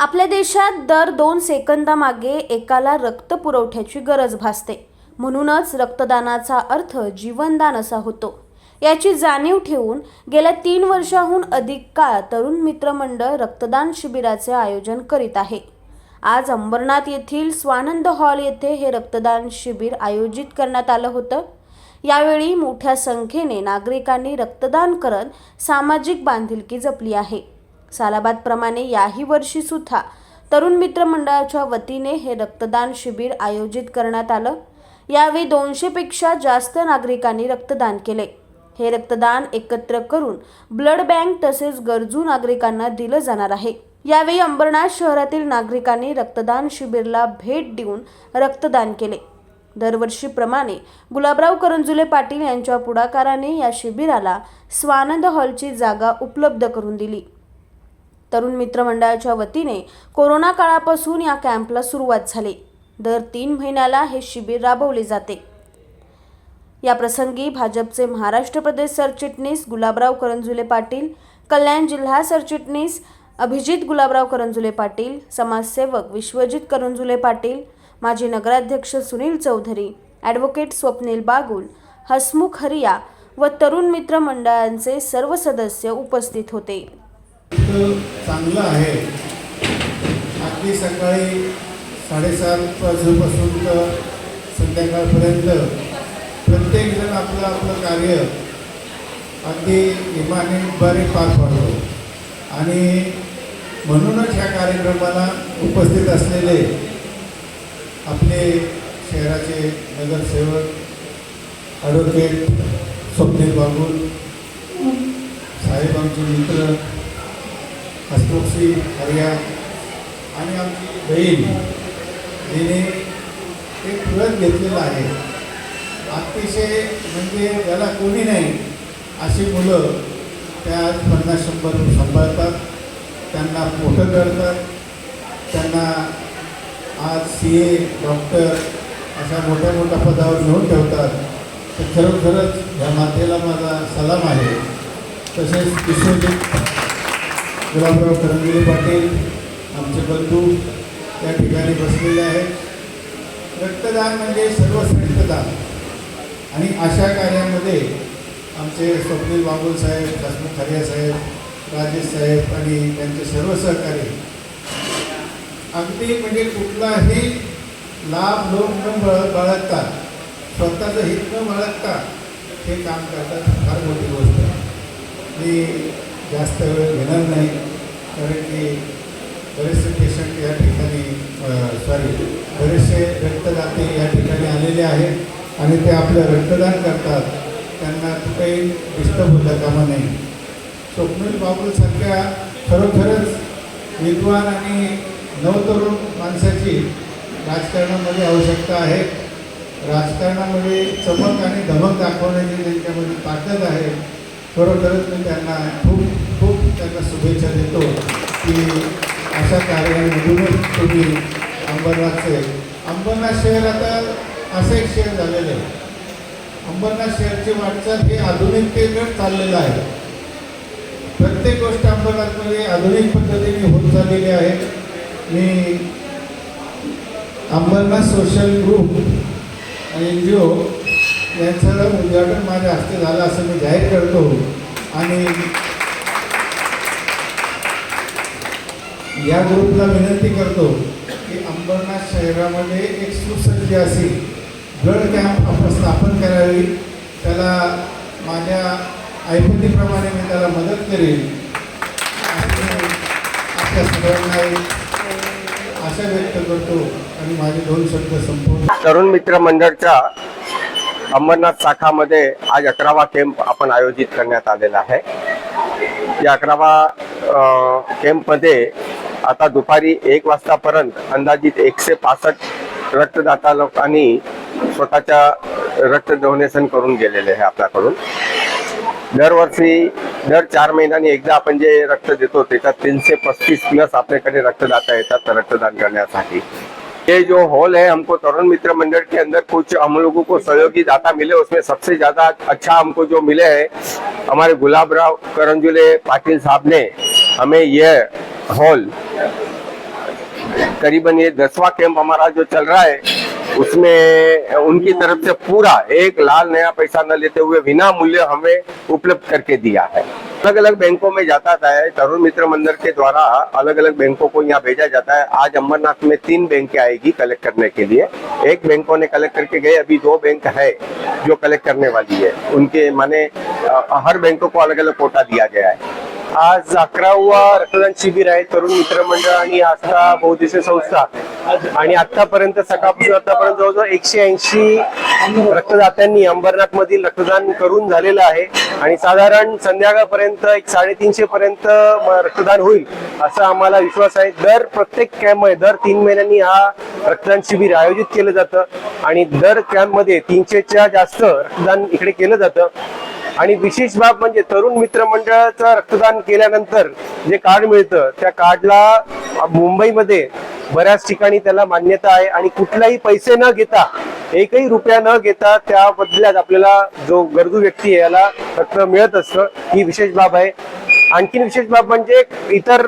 आपल्या देशात दर दोन सेकंदामागे एकाला रक्त पुरवठ्याची गरज भासते. म्हणूनच रक्तदानाचा अर्थ जीवनदान असा होतो. याची जाणीव ठेवून गेल्या तीन वर्षाहून अधिक काळ तरुण मित्रमंडळ रक्तदान शिबिराचे आयोजन करीत आहे. आज अंबरनाथ येथील स्वानंद हॉल येथे हे रक्तदान शिबिर आयोजित करण्यात आलं होतं. यावेळी मोठ्या संख्येने नागरिकांनी रक्तदान करत सामाजिक बांधिलकी जपली आहे. सालाबादप्रमाणे याही वर्षी सुद्धा तरुण मित्र मंडळाच्या वतीने हे रक्तदान शिबिर आयोजित करण्यात आलं. यावेळी दोनशेपेक्षा जास्त नागरिकांनी रक्तदान केले. हे रक्तदान एकत्र करून ब्लड बँक तसेच गरजू नागरिकांना दिलं जाणार आहे. यावेळी अंबरनाथ शहरातील नागरिकांनी रक्तदान शिबिरला भेट देऊन रक्तदान केले. दरवर्षीप्रमाणे गुलाबराव करंजुले पाटील यांच्या पुढाकाराने या शिबिराला स्वानंद हॉलची जागा उपलब्ध करून दिली. तरुण मित्रमंडळाच्या वतीने कोरोना काळापासून या कॅम्पला सुरुवात झाली. दर तीन महिन्याला हे शिबिर राबवले जाते. या प्रसंगी भाजपचे महाराष्ट्र प्रदेश सरचिटणीस गुलाबराव करंजुले पाटील कल्याण जिल्हा सरचिटणीस अभिजित गुलाबराव करंजुले पाटील समाजसेवक विश्वजित करंजुले पाटील माजी नगराध्यक्ष सुनील चौधरी ॲडव्होकेट स्वप्नील बागुल हसमुख हरिया व तरुण मित्र मंडळांचे सर्व सदस्य उपस्थित होते. चांगलं आहे. अगदी सकाळी साडेसात वाजेपासून तर संध्याकाळपर्यंत प्रत्येकजण आपलं आपलं कार्य अगदी इमानीद्वारे पार पाडतो. आणि म्हणूनच ह्या कार्यक्रमाला उपस्थित असलेले आपले शहराचे नगरसेवक ॲडव्होकेट स्वप्नील बाबूल साहेब आमचे मित्र हस्तोक्षी हरिया आणि आमची बहीण जिने एक व्रत घेतलेलं आहे. अतिशय म्हणजे त्याला कोणी नाही अशी मुलं त्या पन्नास शंभर सांभाळतात त्यांना मोठं करतात त्यांना आज सी ए डॉक्टर अशा मोठ्या मोठ्या पदावर घेऊन ठेवतात. तर खरोखरच या मातेला माझा सलाम आहे. तसेच किशोरजी गुलाबराव करंदिले पाटील आमचे बंधू त्या ठिकाणी बसलेले आहेत. रक्तदान म्हणजे सर्वश्रेष्ठ आणि अशा कार्यामध्ये आमचे स्वप्नील बाबुल साहेब हसमुख खरिया साहेब राजेश साहेब आणि त्यांचे सर्व सहकारी. अगदी म्हणजे कुठलाही लाभ लोक न बळ बाळगता स्वतःचं हित न बाळगता हे काम करतात फार मोठी गोष्ट आहे. मी जास्त वेळ घेणार नाही कारण की बरेचसे पेशंट या ठिकाणी सॉरी बरेचसे रक्तदाते या ठिकाणी आलेले आहेत आणि ते आपलं रक्तदान करतात. त्यांना काही डिस्टर्ब होता कामा नाही स्वप्नील बाबूसारख्या खरोखरच विद्वान आणि नवतरुण माणसाची राजकारणामध्ये आवश्यकता आहे. राजकारणामध्ये चमक आणि धमक दाखवण्याची त्यांच्यामध्ये ताकद आहे. खरोखरच मी त्यांना खूप खूप त्यांना शुभेच्छा देतो की अशा कार्यामधूनच तुम्ही अंबरनाथचे अंबरनाथ शहर आता असं एक शहर झालेलं आहे. अंबरनाथ शहरची वाटचाल हे आधुनिकतेकडे चाललेलं आहे. प्रत्येक गोष्ट अंबरनाथमध्ये आधुनिक पद्धतीने होत चाललेली आहे. मी Ambernath social group N G O यांचं उद्घाटन माझ्या हस्ते झालं असं मी जाहीर करतो. आणि या ग्रुपला विनंती करतो की अंबरनाथ शहरामध्ये एक सुसज्ज अशी ब्लड कॅम्प आपण स्थापन करावी. त्याला माझ्या ऐपतीप्रमाणे मी त्याला मदत करेन. आणि आपल्या सगळ्यांना आशा व्यक्त करतो. आणि माझे दोन शब्द संपवतो. तरुण मित्र मंडळच्या अंबरनाथ शाखामध्ये आज अकरावा कॅम्प आपण आयोजित करण्यात आलेला आहे. या अकरावा कॅम्पमध्ये आता दुपारी एक वाजतापर्यंत अंदाजित एकशे पासष्ट रक्तदाता लोकांनी स्वतःच्या रक्त डोनेशन करून गेलेले आहे आपल्याकडून. दरवर्षी दर चार महिन्यांनी एकदा आपण जे रक्त देतो त्याच्यात तीनशे पस्तीस प्लस आपल्याकडे रक्तदाता येतात रक्तदान करण्यासाठी. ये जो हॉल है, हमको तरुण मित्र मंडल के अंदर कुछ हम लोगों को सहयोगी दाता मिले, उसमें सबसे ज़्यादा अच्छा हमको जो मिले है, हमारे गुलाब राव करंजुले पाटिल साहब ने हमें यह हॉल, करीबन ये दसवा कैंप हमारा जो चल रहा है, उसमें उनकी तरफ़ से पूरा एक लाल नया पैसा न लेते हुए बिना मूल्य हमें उपलब्ध करके दिया है। अलग अलग बैंकों में जाता था, तरुण मित्र मंदिर के द्वारा अलग अलग बैंकों को यहाँ भेजा जाता है। आज अमरनाथ में तीन बैंक आएगी कलेक्ट करने के लिए। एक बैंकों ने कलेक्ट करके गए, अभी दो बैंक है जो कलेक्ट करने वाली है। उनके माने हर बैंकों को अलग अलग कोटा दिया गया है। आज अकरावा रक्तदान शिबिर आहे तरुण मित्र आणि आस्था बहुद्देशीय संस्था। आणि आतापर्यंत सकाळपासून आतापर्यंत जवळजवळ एकशे ऐंशी रक्तदात्यांनी अंबरनाथ मधील रक्तदान करून झालेलं आहे. आणि साधारण संध्याकाळपर्यंत एक साडेतीनशे पर्यंत रक्तदान होईल असा आम्हाला विश्वास आहे. दर प्रत्येक कॅम्पमध्ये दर तीन महिन्यांनी हा रक्तदान शिबिर आयोजित केलं जातं. आणि दर कॅम्पमध्ये तीनशेच्या जास्त रक्तदान इकडे केलं जातं. आणि विशेष बाब म्हणजे तरुण मित्र मंडळाचं रक्तदान केल्यानंतर जे कार्ड मिळतं त्या कार्डला मुंबईमध्ये बऱ्याच ठिकाणी त्याला मान्यता आहे आणि कुठलाही पैसे न घेता एकही रुपया न घेता त्या बदल्यात आपल्याला जो गरजू व्यक्ती आहे याला रत्न मिळत असतं ही विशेष बाब आहे. आणखीन विशेष बाब म्हणजे इतर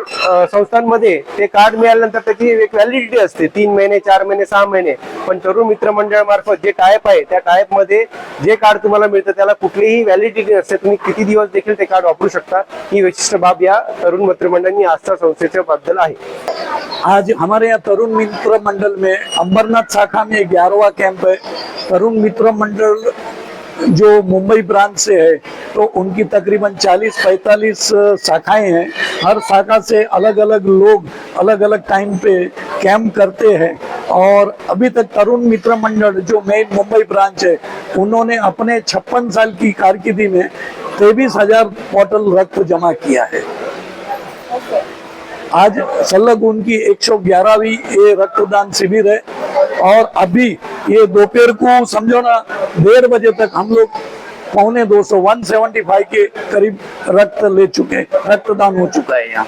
संस्थांमध्ये ते कार्ड मिळाल्यानंतर त्याची एक व्हॅलिडिटी असते. तीन महिने चार महिने सहा महिने. पण तरुण मित्र मंडळामार्फत जे टायप आहे त्या टायपमध्ये जे कार्ड तुम्हाला मिळतं त्याला कुठलीही व्हॅलिडिटी नसते. तुम्ही किती दिवस देखील ते कार्ड वापरू शकता ही विशिष्ट बाब या तरुण मित्रमंडळांनी आस्था संस्थेच्या बद्दल आहे. आज हमारे यहाँ तरुण मित्र मंडल में अंबरनाथ शाखा में ग्यारहवा कैंप है। तरुण मित्र मंडल जो मुंबई ब्रांच से है तो उनकी तकरीबन 40-45 शाखाएँ हैं। हर शाखा से अलग अलग लोग अलग अलग टाइम पे कैंप करते हैं। और अभी तक तरुण मित्र मंडल जो मेन मुंबई ब्रांच है, उन्होंने अपने छप्पन साल की कारकिर्दी में तेईस हज़ार बॉटल रक्त जमा किया है। आज सलग उनकी 111वीं ये रक्तदान शिविर है और अभी ये दोपहर को समझो ना, डेढ़ बजे तक हम लोग पौने दो सौ वन सेवेंटी फाइव के करीब रक्त ले चुके रक्तदान हो चुका है यहाँ।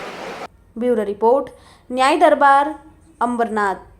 ब्यूरो रिपोर्ट, न्याय दरबार, अंबरनाथ।